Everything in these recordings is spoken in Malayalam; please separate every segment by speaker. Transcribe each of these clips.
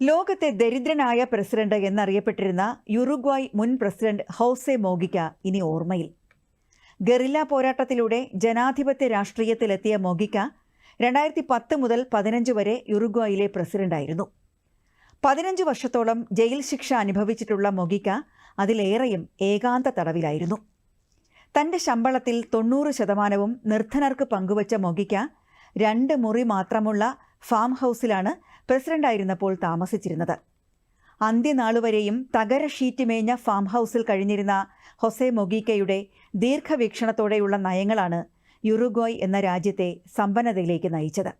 Speaker 1: ലോകത്തെ ദരിദ്രനായ പ്രസിഡന്റ് എന്നറിയപ്പെട്ടിരുന്ന യുറുഗ്വായ് മുൻ പ്രസിഡന്റ് ഹൗസെ മോഗിക്ക ഇനി ഓർമ്മയിൽ. ഗറില്ല പോരാട്ടത്തിലൂടെ ജനാധിപത്യ രാഷ്ട്രീയത്തിലെത്തിയ മോഗിക്ക രണ്ടായിരത്തി പത്ത് മുതൽ പതിനഞ്ച് വരെ യുറുഗ്വായിലെ പ്രസിഡന്റായിരുന്നു. പതിനഞ്ച് വർഷത്തോളം ജയിൽ ശിക്ഷ അനുഭവിച്ചിട്ടുള്ള മൊഗിക്ക അതിലേറെയും ഏകാന്ത തടവിലായിരുന്നു. തന്റെ ശമ്പളത്തിൽ തൊണ്ണൂറ് ശതമാനവും നിർധനർക്ക് പങ്കുവച്ച മൊഗിക്ക രണ്ട് മുറി മാത്രമുള്ള ഫാം ഹൗസിലാണ് പ്രസിഡന്റായിരുന്നപ്പോൾ താമസിച്ചിരുന്നത്. അന്ത്യനാളുവരെയും തകര ഷീറ്റ് മേഞ്ഞ ഫാം ഹൗസിൽ കഴിഞ്ഞിരുന്ന ഹൊസെ മൊഗീക്കയുടെ ദീർഘവീക്ഷണത്തോടെയുള്ള നയങ്ങളാണ് യുറുഗോയ് എന്ന രാജ്യത്തെ സമ്പന്നതയിലേക്ക് നയിച്ചത്.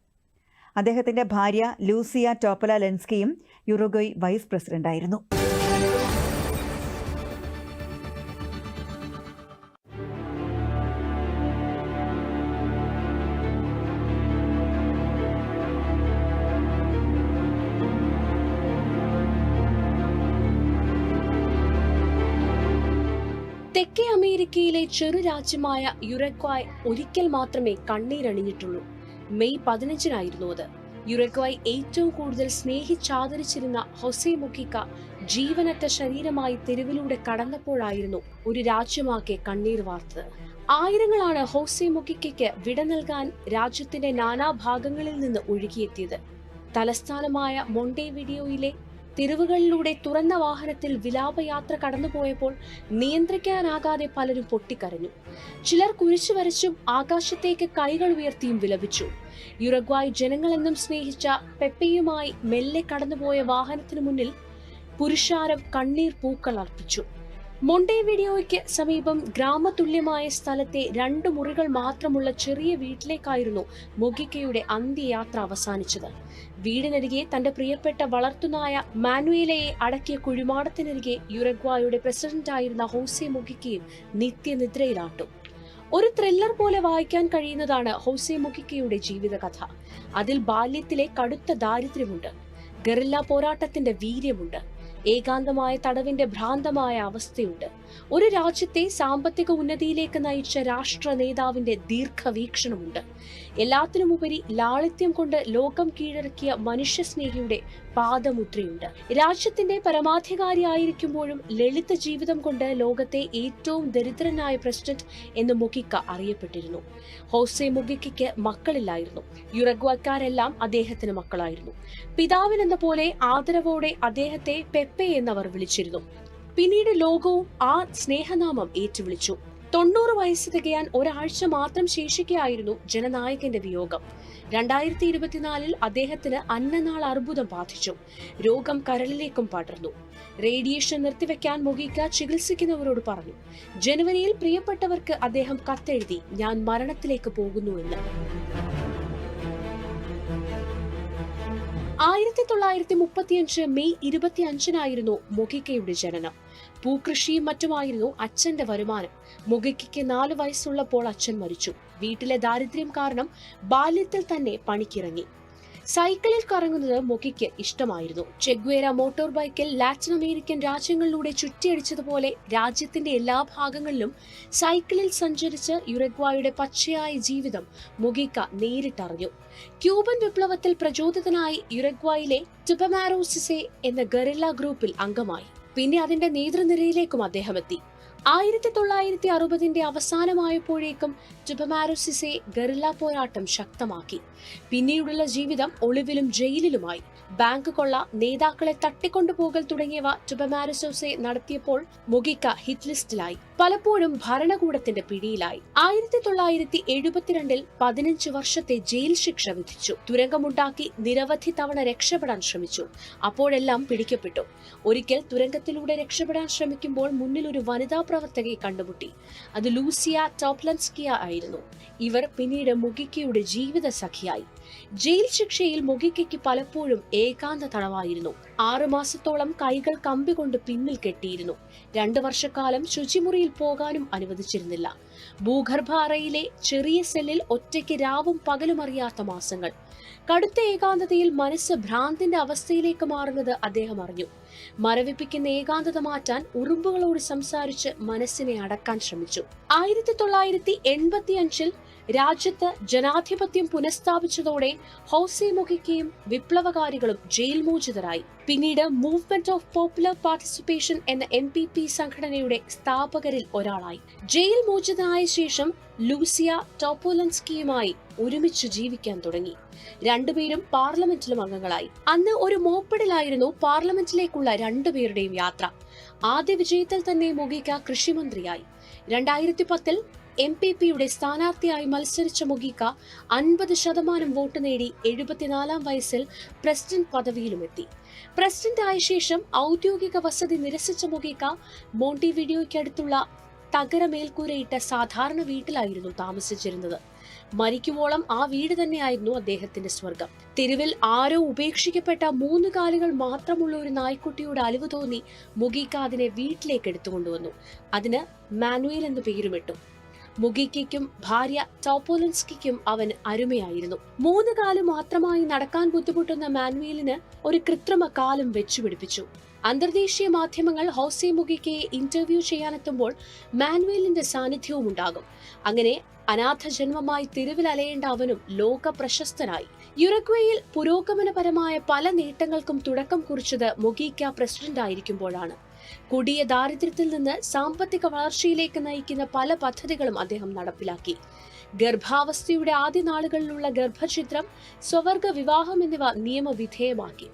Speaker 1: അദ്ദേഹത്തിന്റെ ഭാര്യ ലൂസിയ ടോപ്പല ലെൻസ്കിയും യുറുഗോയ് വൈസ് പ്രസിഡന്റായിരുന്നു.
Speaker 2: തെക്കേ അമേരിക്കയിലെ ചെറു രാജ്യമായ യുറക്വായ് ഒരിക്കൽ മാത്രമേ കണ്ണീരണിഞ്ഞിട്ടുള്ളൂ. മെയ് പതിനഞ്ചിനായിരുന്നു അത്. യുറക്വായ് ഏറ്റവും കൂടുതൽ സ്നേഹിച്ചാദരിച്ചിരുന്ന ഹൊസെ മുക്കിക്ക ജീവനറ്റ ശരീരമായി തെരുവിലൂടെ കടന്നപ്പോഴായിരുന്നു ഒരു രാജ്യമാകെ കണ്ണീർ വാർത്തത്. ആയിരങ്ങളാണ് ഹോസെ മുക്കിക്കയ്ക്ക് വിട നൽകാൻ രാജ്യത്തിന്റെ നാനാഭാഗങ്ങളിൽ നിന്ന് ഒഴുകിയെത്തിയത്. തലസ്ഥാനമായ മൊണ്ടേവിഡിയോയിലെ തെരുവുകളിലൂടെ തുറന്ന വാഹനത്തിൽ വിലാപയാത്ര കടന്നുപോയപ്പോൾ നിയന്ത്രിക്കാനാകാതെ പലരും പൊട്ടിക്കരഞ്ഞു. ചിലർ കുരിശു വരച്ചും ആകാശത്തേക്ക് കൈകൾ ഉയർത്തിയും വിലപിച്ചു. യുറഗ്വായ് ജനങ്ങളെന്നും സ്നേഹിച്ച പെപ്പയുമായി മെല്ലെ കടന്നുപോയ വാഹനത്തിനു മുന്നിൽ പുരുഷാരം കണ്ണീർ പൂക്കൾ അർപ്പിച്ചു. മൊണ്ടേവിഡിയോയ്ക്ക് സമീപം ഗ്രാമതുല്യമായ സ്ഥലത്തെ രണ്ട് മുറികൾ മാത്രമുള്ള ചെറിയ വീട്ടിലേക്കായിരുന്നു മൊഗിക്കയുടെ അന്ത്യയാത്ര അവസാനിച്ചത്. വീടിനരികെ തന്റെ പ്രിയപ്പെട്ട വളർത്തുനായ മാനുവേലയെ അടക്കിയ കുഴിമാടത്തിനരികെ യുറഗ്വായുടെ പ്രസിഡന്റായിരുന്ന ഹോസെ മുഖിക്കയും നിത്യനിദ്രയിലാട്ടു ഒരു ത്രില്ലർ പോലെ വായിക്കാൻ കഴിയുന്നതാണ് ഹോസെ മുഖിക്കയുടെ ജീവിതകഥ. അതിൽ ബാല്യത്തിലെ കടുത്ത ദാരിദ്ര്യമുണ്ട്. ഗറില്ല പോരാട്ടത്തിന്റെ വീര്യമുണ്ട്. ഏകാന്തമായ തടവിന്റെ ഭ്രാന്തമായ അവസ്ഥയുണ്ട്. ഒരു രാജ്യത്തെ സാമ്പത്തിക ഉന്നതിയിലേക്ക് നയിച്ച രാഷ്ട്ര നേതാവിന്റെ ദീർഘവീക്ഷണമുണ്ട്. എല്ലാത്തിനുമുപരി ലാളിത്യം കൊണ്ട് ലോകം കീഴടക്കിയ മനുഷ്യസ്നേഹിയുടെ പാദമുദ്രയുണ്ട്. രാജ്യത്തിന്റെ പരമാധികാരി ആയിരിക്കുമ്പോഴും ലളിത ജീവിതം കൊണ്ട് ലോകത്തെ ഏറ്റവും ദരിദ്രനായ പ്രസിഡന്റ് എന്ന് മുഗിക്ക അറിയപ്പെട്ടിരുന്നു. ഹോസെ മുഗിക്കയ്ക്ക് മക്കളില്ലായിരുന്നു. യുറഗ്വക്കാരെല്ലാം അദ്ദേഹത്തിന് മക്കളായിരുന്നു. പിതാവിനെന്ന പോലെ ആദരവോടെ അദ്ദേഹത്തെ പെപ്പെ എന്നവർ വിളിച്ചിരുന്നു. പിന്നീട് ലോകവും ആ സ്നേഹനാമം ഏറ്റുവിളിച്ചു. തൊണ്ണൂറ് വയസ്സ് തികയാൻ ഒരാഴ്ച മാത്രം ശേഷിക്കായിരുന്നു ജനനായകന്റെ വിയോഗം. രണ്ടായിരത്തി ഇരുപത്തിനാലിൽ അദ്ദേഹത്തിന് അന്നനാൾ അർബുദം ബാധിച്ചു. രോഗം കരളിലേക്കും പടർന്നു. റേഡിയേഷൻ നിർത്തിവെക്കാൻ മുഖിക്ക ചികിത്സിക്കുന്നവരോട് പറഞ്ഞു ജനുവരിയിൽ പ്രിയപ്പെട്ടവർക്ക് അദ്ദേഹം കത്തെഴുതി ഞാൻ മരണത്തിലേക്ക് പോകുന്നു എന്ന്. ആയിരത്തി തൊള്ളായിരത്തി മുപ്പത്തിയഞ്ച് മെയ് ഇരുപത്തി അഞ്ചിനായിരുന്നു മൊഗിക്കയുടെ ജനനം. പൂക്കൃഷിയും മറ്റുമായിരുന്നു അച്ഛന്റെ വരുമാനം. മൊഗിക്കയ്ക്ക് നാല് വയസ്സുള്ളപ്പോൾ അച്ഛൻ മരിച്ചു. വീട്ടിലെ ദാരിദ്ര്യം കാരണം ബാല്യത്തിൽ തന്നെ പണിക്കിറങ്ങി. സൈക്കിളിൽ കറങ്ങുന്നത് മൊഗിക്ക് ഇഷ്ടമായിരുന്നു. ചെഗ്വേര മോട്ടോർ ബൈക്കിൽ ലാറ്റിൻ അമേരിക്കൻ രാജ്യങ്ങളിലൂടെ ചുറ്റിയടിച്ചതുപോലെ രാജ്യത്തിന്റെ എല്ലാ ഭാഗങ്ങളിലും സൈക്കിളിൽ സഞ്ചരിച്ച് യുറഗ്വായുടെ പച്ചയായ ജീവിതം മൊഗിക്ക നേരിട്ടറിഞ്ഞു. ക്യൂബൻ വിപ്ലവത്തിൽ പ്രചോദിതനായി യുറഗ്വായിലെ ടുബമാരോസിസെ എന്ന ഗറില്ല ഗ്രൂപ്പിൽ അംഗമായി. പിന്നെ അതിന്റെ നേതൃനിരയിലേക്കും അദ്ദേഹം എത്തി. ആയിരത്തി തൊള്ളായിരത്തി അറുപതിന്റെ അവസാനമായപ്പോഴേക്കും ജുബമാരുസിസെ ഗറില്ല പോരാട്ടം ശക്തമാക്കി. പിന്നീടുള്ള ജീവിതം ഒളിവിലും ജയിലിലുമായി. ബാങ്ക് കൊള്ള നേതാക്കളെ തട്ടിക്കൊണ്ടുപോകൽ തുടങ്ങിയവ ടുപമാരോസോസെ നടത്തിയപ്പോൾ മുഗിക്ക ഹിറ്റ് ലിസ്റ്റിലായി പലപ്പോഴും ഭരണകൂടത്തിന്റെ പിടിയിലായി. ആയിരത്തി തൊള്ളായിരത്തി എഴുപത്തിരണ്ടിൽ പതിനഞ്ച് വർഷത്തെ ജയിൽ ശിക്ഷ വിധിച്ചു. തുരങ്കമുണ്ടാക്കി നിരവധി തവണ രക്ഷപ്പെടാൻ ശ്രമിച്ചു. അപ്പോഴെല്ലാം പിടിക്കപ്പെട്ടു. ഒരിക്കൽ തുരങ്കത്തിലൂടെ രക്ഷപ്പെടാൻ ശ്രമിക്കുമ്പോൾ മുന്നിൽ ഒരു വനിതാ പ്രവർത്തകയെ കണ്ടുമുട്ടി. അത് ലൂസിയ ടോപ്ലൻസ്കിയ ആയിരുന്നു. ഇവർ പിന്നീട് മുഗിക്കയുടെ ജീവിത സഖിയായി ജയിൽ ശിക്ഷയിൽ മുഗിക്കയ്ക്ക് പലപ്പോഴും ഏകാന്ത തടവായിരുന്നു. ആറുമാസത്തോളം കൈകൾ കമ്പി കൊണ്ട് പിന്നിൽ കെട്ടിയിരുന്നു. രണ്ടു വർഷക്കാലം ശുചിമുറിയിൽ പോകാനും അനുവദിച്ചിരുന്നില്ല. ഭൂഗർഭ അറയിലെ ചെറിയ സെല്ലിൽ ഒറ്റയ്ക്ക് രാവും പകലും അറിയാത്ത മാസങ്ങൾ. കടുത്ത ഏകാന്തതയിൽ മനസ്സ് ഭ്രാന്തിന്റെ അവസ്ഥയിലേക്ക് മാറുന്നത് അദ്ദേഹം അറിഞ്ഞു. മരവിപ്പിക്കുന്ന ഏകാന്തത മാറ്റാൻ ഉറുമ്പുകളോട് സംസാരിച്ച് മനസ്സിനെ അടക്കാൻ ശ്രമിച്ചു. ആയിരത്തി തൊള്ളായിരത്തി എൺപത്തി അഞ്ചിൽ രാജ്യത്ത് ജനാധിപത്യം പുനഃസ്ഥാപിച്ചതോടെ ഹൌസെ മൊഹിക്കയും വിപ്ലവകാരികളും ജയിൽ മോചിതരായി. പിന്നീട് മൂവ്മെന്റ് ഓഫ് പോപ്പുലർ പാർട്ടിസിപ്പേഷൻ എന്ന എം പി പി സംഘടനയുടെ സ്ഥാപകരിൽ ഒരാളായി. ജയിൽ മോചിതനായ ശേഷം ലൂസിയ ടോപ്പോലൻസ്കിയുമായി ഒരുമിച്ച് ജീവിക്കാൻ തുടങ്ങി. രണ്ടുപേരും പാർലമെന്റിലും അംഗങ്ങളായി. അന്ന് ഒരു മോപ്പഡിലായിരുന്നു പാർലമെന്റിലേക്കുള്ള രണ്ടുപേരുടെയും യാത്ര. ആദ്യ വിജയത്തിൽ തന്നെ മുഗിക്ക കൃഷിമന്ത്രിയായി. രണ്ടായിരത്തി പത്തിൽ എം പി പിയുടെ സ്ഥാനാർത്ഥിയായി മത്സരിച്ച മുഗിക്ക അൻപത് ശതമാനം വോട്ട് നേടി എഴുപത്തിനാലാം വയസ്സിൽ പ്രസിഡന്റ് പദവിയിലുമെത്തി. പ്രസിഡന്റ് ആയ ശേഷം ഔദ്യോഗിക വസതി നിരസിച്ച മുഗിക്ക മോണ്ടിവിഡിയോയ്ക്കടുത്തുള്ള തകര മേൽക്കൂരയിട്ട സാധാരണ വീട്ടിലായിരുന്നു താമസിച്ചിരുന്നത്. മരിക്കുവോളം ആ വീട് തന്നെയായിരുന്നു അദ്ദേഹത്തിന്റെ സ്വർഗം തെരുവിൽ ആരോ ഉപേക്ഷിക്കപ്പെട്ട മൂന്ന് കാലുകൾ മാത്രമുള്ള ഒരു നായ്ക്കുട്ടിയുടെ അലിവ് തോന്നി മുഗീക്ക അതിനെ വീട്ടിലേക്ക് എടുത്തുകൊണ്ടുവന്നു. അതിന് മാനുവൽ എന്ന് പേരുമിട്ടു. മുഗീക്കയ്ക്കും ഭാര്യ ടോപ്പോലൻസ്കിക്കും അവൻ അരുമയായിരുന്നു. മൂന്ന് കാലം മാത്രമായി നടക്കാൻ ബുദ്ധിമുട്ടുന്ന മാനുവേലിന് ഒരു കൃത്രിമ കാലം വെച്ചുപിടിപ്പിച്ചു. അന്തർദേശീയ മാധ്യമങ്ങൾ ഹൗസെ മുഗിക്കയെ ഇന്റർവ്യൂ ചെയ്യാനെത്തുമ്പോൾ മാനുവേലിന്റെ സാന്നിധ്യവും ഉണ്ടാകും അങ്ങനെ അനാഥ ജന്മമായി തെരുവിൽ അവനും ലോക പ്രശസ്തനായി യുറഗ്വേയിൽ പുരോഗമനപരമായ പല നേട്ടങ്ങൾക്കും തുടക്കം കുറിച്ചത് മൊഗീക്ക പ്രസിഡന്റ് ആയിരിക്കുമ്പോഴാണ് കൊടിയ ദാരിദ്ര്യത്തിൽ നിന്ന് സാമ്പത്തിക വളർച്ചയിലേക്ക് നയിക്കുന്ന പല പദ്ധതികളും അദ്ദേഹം നടപ്പിലാക്കി. ഗർഭാവസ്ഥയുടെ ആദ്യ നാളുകളിലുള്ള ഗർഭചിത്രം സ്വവർഗ വിവാഹം എന്നിവ നിയമവിധേയമാക്കി.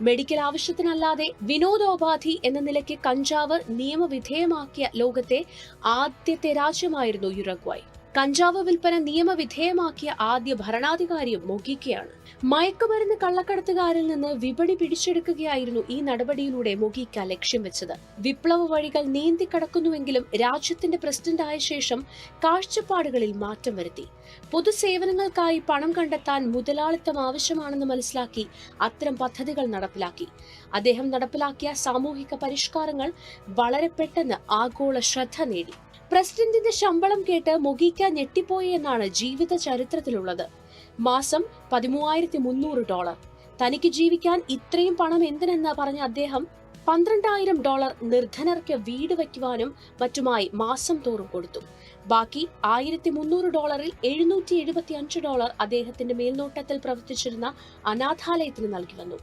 Speaker 2: മെഡിക്കൽ ആവശ്യത്തിനല്ലാതെ വിനോദോപാധി എന്ന നിലയ്ക്ക് കഞ്ചാവ് നിയമവിധേയമാക്കിയ ലോകത്തെ ആദ്യത്തെ രാജ്യമായിരുന്നു യുറഗ്വായ്. കഞ്ചാവ് വിൽപ്പന നിയമവിധേയമാക്കിയ ആദ്യ ഭരണാധികാരിയും മൊഗീക്കയാണ്. മയക്കുമരുന്ന് കള്ളക്കടത്തുകാരിൽ നിന്ന് വിപണി പിടിച്ചെടുക്കുകയായിരുന്നു ഈ നടപടിയിലൂടെ മൊഗീക്ക ലക്ഷ്യം വെച്ചത്. വിപ്ലവ വഴികൾ നീന്തിക്കടക്കുന്നുവെങ്കിലും രാജ്യത്തിന്റെ പ്രസിഡന്റ് ആയ ശേഷം കാഴ്ചപ്പാടുകളിൽ മാറ്റം വരുത്തി. പൊതുസേവനങ്ങൾക്കായി പണം കണ്ടെത്താൻ മുതലാളിത്തം ആവശ്യമാണെന്ന് മനസ്സിലാക്കി അത്തരം പദ്ധതികൾ നടപ്പിലാക്കി. അദ്ദേഹം നടപ്പിലാക്കിയ സാമൂഹിക പരിഷ്കാരങ്ങൾ വളരെ പെട്ടെന്ന് ആഗോള ശ്രദ്ധ നേടി. പ്രസിഡന്റിന്റെ ശമ്പളം കേട്ട് മൊഗീക്ക ഞെട്ടിപ്പോയി എന്നാണ് ജീവിത ചരിത്രത്തിലുള്ളത്. മാസം പതിമൂവായിരത്തി മുന്നൂറ് ഡോളർ. തനിക്ക് ജീവിക്കാൻ ഇത്രയും പണം എന്തിനെന്ന് പറഞ്ഞ അദ്ദേഹം പന്ത്രണ്ടായിരം ഡോളർ നിർധനർക്ക് വീട് വയ്ക്കുവാനും മറ്റുമായി മാസം തോറും കൊടുത്തു. ബാക്കി ആയിരത്തി മുന്നൂറ് ഡോളറിൽ എഴുന്നൂറ്റി എഴുപത്തി അഞ്ച് ഡോളർ അദ്ദേഹത്തിന്റെ മേൽനോട്ടത്തിൽ പ്രവർത്തിച്ചിരുന്ന അനാഥാലയത്തിന് നൽകി വന്നു.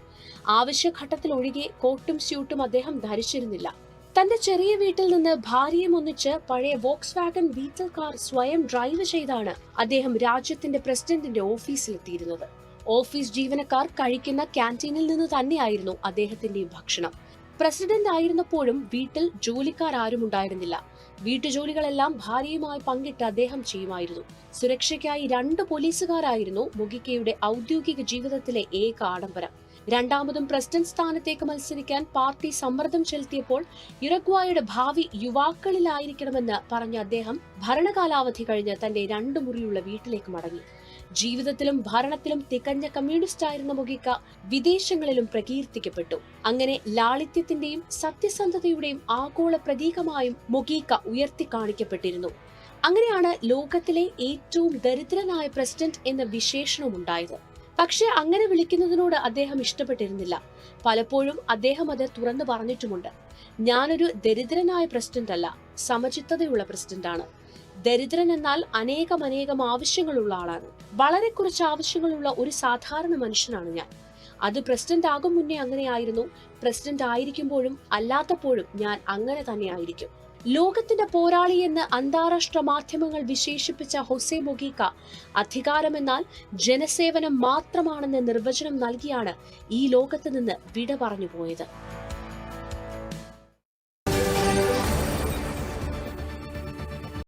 Speaker 2: ആവശ്യഘട്ടത്തിൽ ഒഴികെ കോട്ടും സ്യൂട്ടും അദ്ദേഹം ധരിച്ചിരുന്നില്ല. തന്റെ ചെറിയ വീട്ടിൽ നിന്ന് ഭാര്യയും ഒന്നിച്ച് പഴയ വോക്സ് വാഗൺ വീറ്റൽ കാർ സ്വയം ഡ്രൈവ് ചെയ്താണ് അദ്ദേഹം രാജ്യത്തിന്റെ പ്രസിഡന്റിന്റെ ഓഫീസിലെത്തിയിരുന്നത്. ഓഫീസ് ജീവനക്കാർ കഴിക്കുന്ന ക്യാന്റീനിൽ നിന്ന് തന്നെയായിരുന്നു അദ്ദേഹത്തിന്റെ ഭക്ഷണം. പ്രസിഡന്റ് ആയിരുന്നപ്പോഴും വീട്ടിൽ ജോലിക്കാർ ആരും ഉണ്ടായിരുന്നില്ല. വീട്ടുജോലികളെല്ലാം ഭാര്യയുമായി പങ്കിട്ട് അദ്ദേഹം ചെയ്യുമായിരുന്നു. സുരക്ഷയ്ക്കായി രണ്ട് പോലീസുകാരായിരുന്നു മുഗിക്കയുടെ ഔദ്യോഗിക ജീവിതത്തിലെ ഏക ആഡംബരം. രണ്ടാമതും പ്രസിഡന്റ് സ്ഥാനത്തേക്ക് മത്സരിക്കാൻ പാർട്ടി സമ്മർദ്ദം ചെലുത്തിയപ്പോൾ ഇറഗ്വായുടെ ഭാവി യുവാക്കളിലായിരിക്കണമെന്ന് പറഞ്ഞ അദ്ദേഹം ഭരണകാലാവധി കഴിഞ്ഞ് തന്റെ രണ്ടു മുറിയുള്ള വീട്ടിലേക്ക് മടങ്ങി. ജീവിതത്തിലും ഭരണത്തിലും തികഞ്ഞ കമ്മ്യൂണിസ്റ്റ് ആയിരുന്ന മുഗിക്ക വിദേശങ്ങളിലും പ്രകീർത്തിക്കപ്പെട്ടു. അങ്ങനെ ലാളിത്യത്തിന്റെയും സത്യസന്ധതയുടെയും ആഗോള പ്രതീകമായും മുഖീക്ക ഉയർത്തി കാണിക്കപ്പെട്ടിരുന്നു. അങ്ങനെയാണ് ലോകത്തിലെ ഏറ്റവും ദരിദ്രനായ പ്രസിഡന്റ് എന്ന വിശേഷണം ഉണ്ടായത് പക്ഷേ അങ്ങനെ വിളിക്കുന്നതിനോട് അദ്ദേഹം ഇഷ്ടപ്പെട്ടിരുന്നില്ല. പലപ്പോഴും അദ്ദേഹം അത് തുറന്നു പറഞ്ഞിട്ടുമുണ്ട്. ഞാനൊരു ദരിദ്രനായ പ്രസിഡന്റ് അല്ല സമചിത്തതയുള്ള പ്രസിഡന്റാണ്. ദരിദ്രൻ എന്നാൽ അനേകം അനേകം ആവശ്യങ്ങളുള്ള ആളാണ്. വളരെ കുറച്ച് ആവശ്യങ്ങളുള്ള ഒരു സാധാരണ മനുഷ്യനാണ് ഞാൻ. അത് പ്രസിഡന്റ് ആകും മുന്നേ അങ്ങനെയായിരുന്നു. പ്രസിഡന്റ് ആയിരിക്കുമ്പോഴും അല്ലാത്തപ്പോഴും ഞാൻ അങ്ങനെ തന്നെ ആയിരിക്കും. ലോകത്തിന്റെ പോരാളിയെന്ന് അന്താരാഷ്ട്ര മാധ്യമങ്ങൾ വിശേഷിപ്പിച്ച ഹൊസെ മൊഗീക്ക അധികാരമെന്നാൽ ജനസേവനം മാത്രമാണെന്ന് നിർവചനം നൽകിയാണ് ഈ ലോകത്ത് നിന്ന് വിട പറഞ്ഞു പോയത്